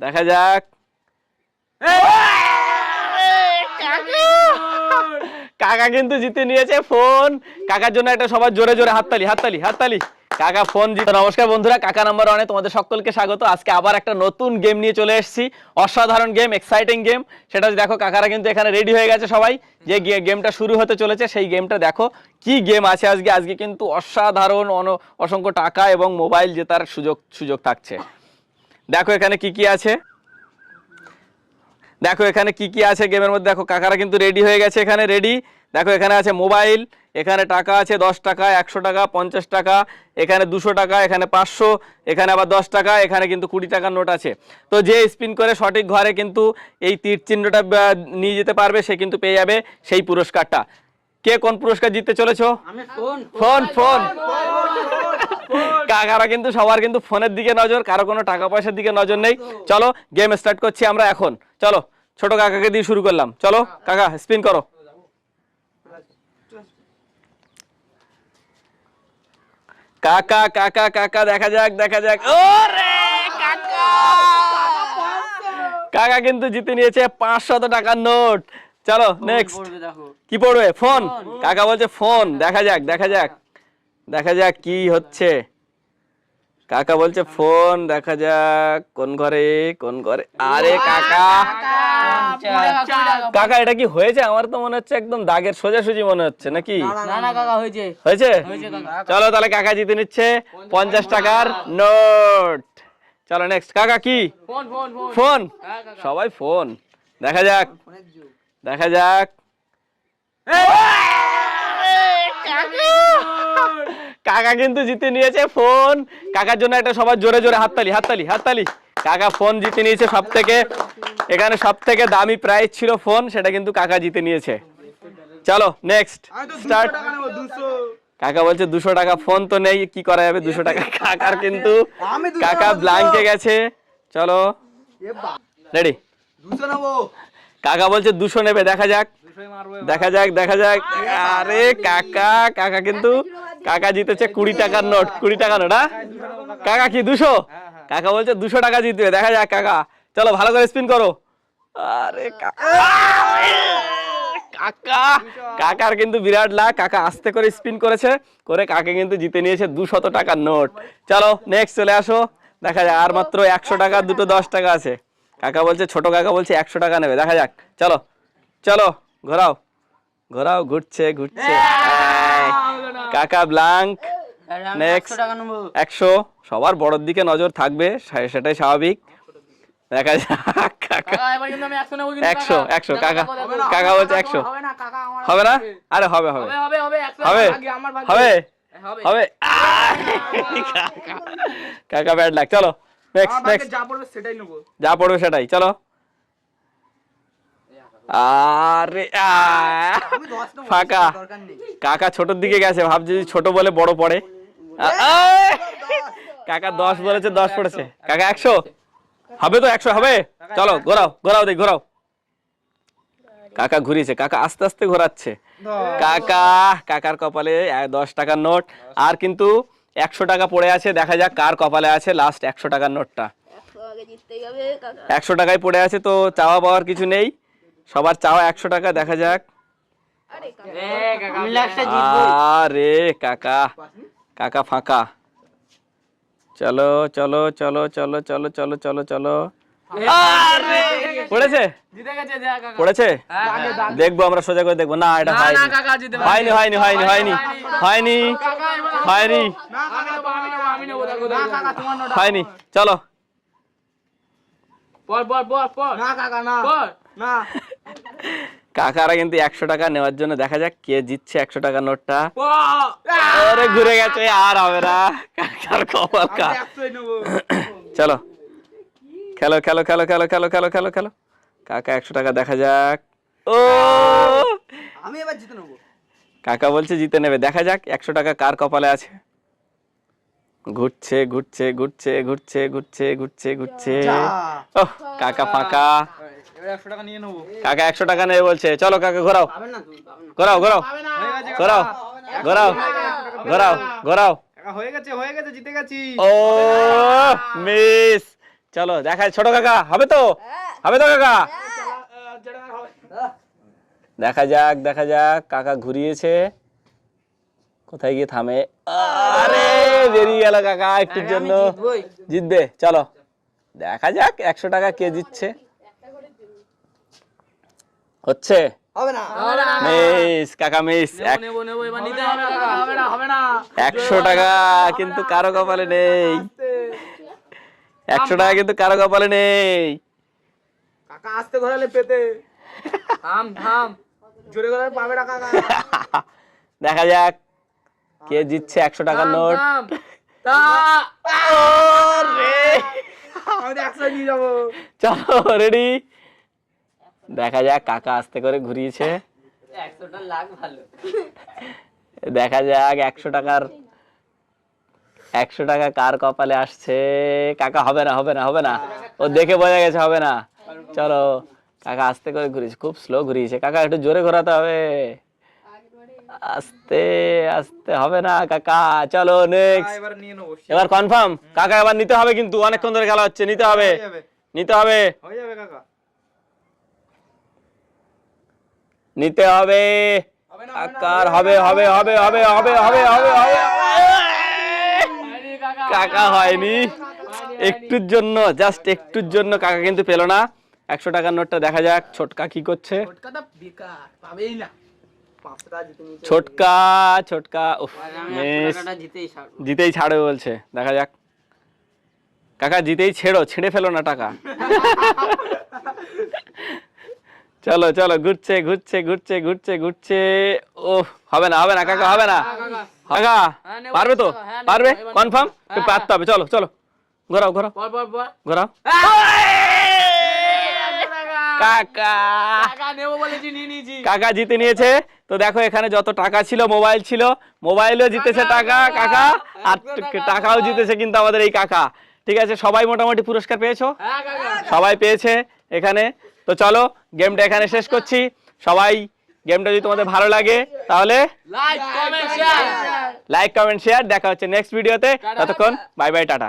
দেখা যাক। কাকা! কিন্তু জিতে নিয়েছে ফোন। কাকার জন্য একটা সবার জোরে জোরে হাততালি হাততালি হাততালি। কাকা ফোন জিতে নমস্কার বন্ধুরা কাকা নাম্বার ওয়ানে তোমাদের সকলকে স্বাগত। আজকে আবার একটা নতুন গেম নিয়ে চলে এসেছি। অসাধারণ গেম এক্সাইটিং গেম সেটা দেখো কাকারা কিন্তু এখানে রেডি হয়ে গেছে সবাই। যে গেমটা শুরু হতে চলেছে সেই গেমটা দেখো কি গেম আছে আজকে। আজকে কিন্তু অসাধারণ অন- অসংখ্য টাকা এবং মোবাইল জেতার সুযোগ সুযোগ থাকছে। দেখো এখানে কি কি আছে দেখো এখানে কি কি আছে গেমের মধ্যে দেখো কাকারা কিন্তু রেডি হয়ে গেছে এখানে রেডি দেখো এখানে আছে মোবাইল এখানে টাকা আছে দশ টাকা একশো টাকা পঞ্চাশ টাকা এখানে দুশো টাকা এখানে পাঁচশো এখানে আবার দশ টাকা এখানে কিন্তু কুড়ি টাকার নোট আছে তো যে স্পিন করে সঠিক ঘরে কিন্তু এই তীর চিহ্নটা নিয়ে যেতে পারবে সে কিন্তু পেয়ে যাবে সেই পুরস্কারটা কে কোন পুরস্কার জিততে চলেছো ফোন ফোন কাকারা কিন্তু সবার কিন্তু ফোনের দিকে নজর কারও কোনো টাকা পয়সার দিকে নজর নেই। চলো গেম স্টার্ট করছি আমরা এখন। চলো ছোট কাকাকে দিয়ে শুরু করলাম। চলো কাকা স্পিন করো। কাকা কাকা কাকা দেখা যাক দেখা যাক। ওরে কাকা! কাকা কিন্তু জিতে নিয়েছে পাঁচশত টাকার নোট। চলো নেক্সট কি পড়বে? ফোন। কাকা বলছে ফোন। দেখা যাক দেখা যাক। দেখা যাক কি হচ্ছে। কাকা বলছে ফোন দেখা যাক কোন ঘরে কোন ঘরে। আরে কাকা! কাকা! এটা কি হয়েছে? আমার তো মনে হচ্ছে একদম দাগের সোজাসুজি মনে হচ্ছে নাকি? না না কাকা হয়েছে। চলো তাহলে কাকা জিতে নিচ্ছে পঞ্চাশ টাকার নোট। চলো নেক্সট কাকা কি? Phone phone phone. ফোন? হ্যাঁ কাকা। সবাই ফোন। দেখা যাক। দেখা যাক। কাকা কিন্তু জিতে নিয়েছে ফোন। কাকার জন্য একটা সবার জোরে জোরে হাততালি হাততালি হাততালি। কাকা ফোন জিতে নিয়েছে সব থেকে এখানে সব থেকে দামি প্রাইজ ছিল ফোন সেটা কিন্তু কাকা জিতে নিয়েছে। চলো নেক্সট স্টার্ট কাকা বলছে দুশো টাকা ফোন তো নেই কি করা যাবে দুশো টাকা? কাকার কিন্তু কাকা ব্লাঙ্কে গেছে। চলো। রেডি কাকা বলছে দুশো নেবে দেখা যাক। দেখা যাক দেখা যাক। আরে কাকা কাকা কিন্তু কাকা জিতেছে কুড়ি টাকার নোট কুড়ি টাকা নোট হ্যাঁ? কাকা কি দুশো? কাকা বলছে দুশো টাকা জিতবে দেখা যাক কাকা। চলো ভালো করে স্পিন করো। আরে কাকা। কাকা কাকার কিন্তু বিরাট লাখ কাকা আস্তে করে স্পিন করেছে করে কাকে কিন্তু জিতে নিয়েছে দুশত টাকার নোট। চলো নেক্সট চলে আসো দেখা যাক আর মাত্র একশো টাকা দুটো দশ টাকা আছে। কাকা বলছে ছোট কাকা বলছে একশো টাকা নেবে দেখা যাক। চলো চলো ঘোরাও। ঘোরাও ঘুরছে ঘুরছে। কাকা ব্লাঙ্ক। নেক্সট একশো সবার বড়র দিকে নজর থাকবে সেটাই স্বাভাবিক। দেখা যাক কাকা। একশো একশো কাকা। কাকা। বলছে একশো। হবে না আরে হবে হবে। হবে হবে হবে হবে। কাকা। ব্যাড লাগ চলো নেক্সট নেক্সট যা পড়বে সেটাই। চলো। আরে ফাঁকা। কাকা ছোটর দিকে গেছে ভাবছে যদি ছোট বলে বড় পড়ে! কাকা দশ বলেছে দশ পড়েছে। কাকা একশো? হবে তো একশো হবে? চলো ঘোরাও ঘোরাও দেখ ঘোরাও। কাকা ঘুরিয়েছে কাকা আস্তে আস্তে ঘোরাচ্ছে। কাকা কাকার কপালে দশ টাকার নোট। আর কিন্তু একশো টাকা পড়ে আছে দেখা যাক কার কপালে আছে লাস্ট একশো টাকার নোটটা। একশো টাকায় পড়ে আছে তো চাওয়া পাওয়ার কিছু নেই। সবার চাওয়া একশো টাকা দেখা যাক। আরে কাকা। কাকা, ফাঁকা। চলো চলো চলো চলো চলো চলো চলো চলো। পড়েছে? জিতে গেছে দেখ কাকা। পড়েছে? হ্যাঁ, হ্যাঁ। দেখব আমরা সোজা করে দেখব। না এটা হয়নি। না, কাকা জিতে পারবে। হয়নি হয়নি হয়নি হয়নি হয়নি হয়নি। চলো। পর, পর, পর, পর, না কাকা না। না। কাকারা কিন্তু একশো টাকা নেওয়ার জন্য দেখা যাক কে জিতছে একশো টাকা নোটটা। ওরে ঘুরে গেছে আর হবে না। কাকার কপাল কা চলো। খেলো খেলো খেলো খেলো খেলো খেলো খেলো খেলো। কাকা একশো টাকা দেখা যাক। ও! আমি এবার জিতে নেব। কাকা বলছে জিতে নেবে। দেখা যাক একশো টাকা কার কপালে আছে। ঘুরছে ঘুরছে ঘুরছে ঘুরছে ঘুরছে ঘুরছে ঘুরছে। ওহ কাকা ফাঁকা। কাকা একশো টাকা নেবে বলছে। চলো কাকা ঘোরাও। ঘোরাও ঘোরাও। হবে না। গেছে ঘোরাও ঘোরাও ঘোরাও ঘোরাও। হয়ে গেছে হয়ে গেছে জিতে গেছি। ও মিস। চলো দেখা ছোট কাকা হবে তো? হবে তো কাকা? দেখা যাক দেখা যাক কাকা ঘুরিয়েছে। কোথায় গিয়ে থামে? আরে বেরিয়ে গেল কাকা একটুর জন্য। জিতবে চলো। দেখা যাক একশো টাকা কে জিতছে। হচ্ছে? হবে না। মিস কাকা মিস একশো টাকা কিন্তু কারও কপালে নেই। একশো টাকা কিন্তু কারও কপালে নেই। কাকা আসতে ঘোরালে পেতে। থাম থাম। জোরে ঘোরালে পাবে না কাকা। দেখা যাক কে জিতছে একশো টাকার নোট। থাম। তা আমি একশো নিয়ে যাব। চলো রেডি দেখা যাক কাকা আস্তে করে ঘুরিয়েছে। দেখা যাক একশো টাকার একশো টাকা কার কপালে আসছে? কাকা হবে না হবে না হবে না। ও দেখে বোঝা গেছে হবে না। চলো কাকা আস্তে করে ঘুরিয়েছে খুব স্লো ঘুরিয়েছে। কাকা একটু জোরে ঘোরাতে হবে। আস্তে আস্তে হবে না কাকা। চলো নেক্সট এবার কনফার্ম কাকা এবার নিতে হবে কিন্তু অনেকক্ষণ ধরে খেলা হচ্ছে নিতে হবে। নিতে হবে। হয়ে যাবে কাকা। নিতে হবে। কাকার হবে হবে হবে হবে হবে হবে হবে হবে কাকা হয়নি একটুর জন্য জাস্ট একটুর জন্য কাকা কিন্তু পেল না। একশো টাকার নোটটা দেখা যাক ছোটকা কি করছে। ছোটকা ছোটকা উফ মিস। জিতেই ছাড়বে বলছে দেখা যাক। কাকা জিতেই ছেড়ো ছেড়ে ফেলো না টাকা। চলো চলো ঘুরছে ঘুরছে ঘুরছে ঘুরছে ঘুরছে। ও হবে না হবে না কাকা হবে না। কাকা হ্যাঁ, পারবে তো? হ্যাঁ, পারবে? কনফার্ম? নেব। হ্যাঁ, পারতে হবে। চলো চলো। ঘোরাও ঘোরাও। ঘোরাও। কাকা। কাকা। জিতে নিয়েছে। তো দেখো এখানে যত টাকা ছিল মোবাইল ছিল মোবাইলও জিতেছে টাকা কাকা। আর টাকাও জিতেছে কিন্তু আমাদের এই কাকা। ঠিক আছে সবাই মোটামুটি পুরস্কার পেয়েছ? সবাই পেয়েছে এখানে। তো চলো গেমটা এখানে শেষ করছি। সবাই গেমটা যদি তোমাদের ভালো লাগে তাহলে like comment share like comment share দেখা হচ্ছে নেক্সট ভিডিওতে ততক্ষণ বাই বাই টাটা।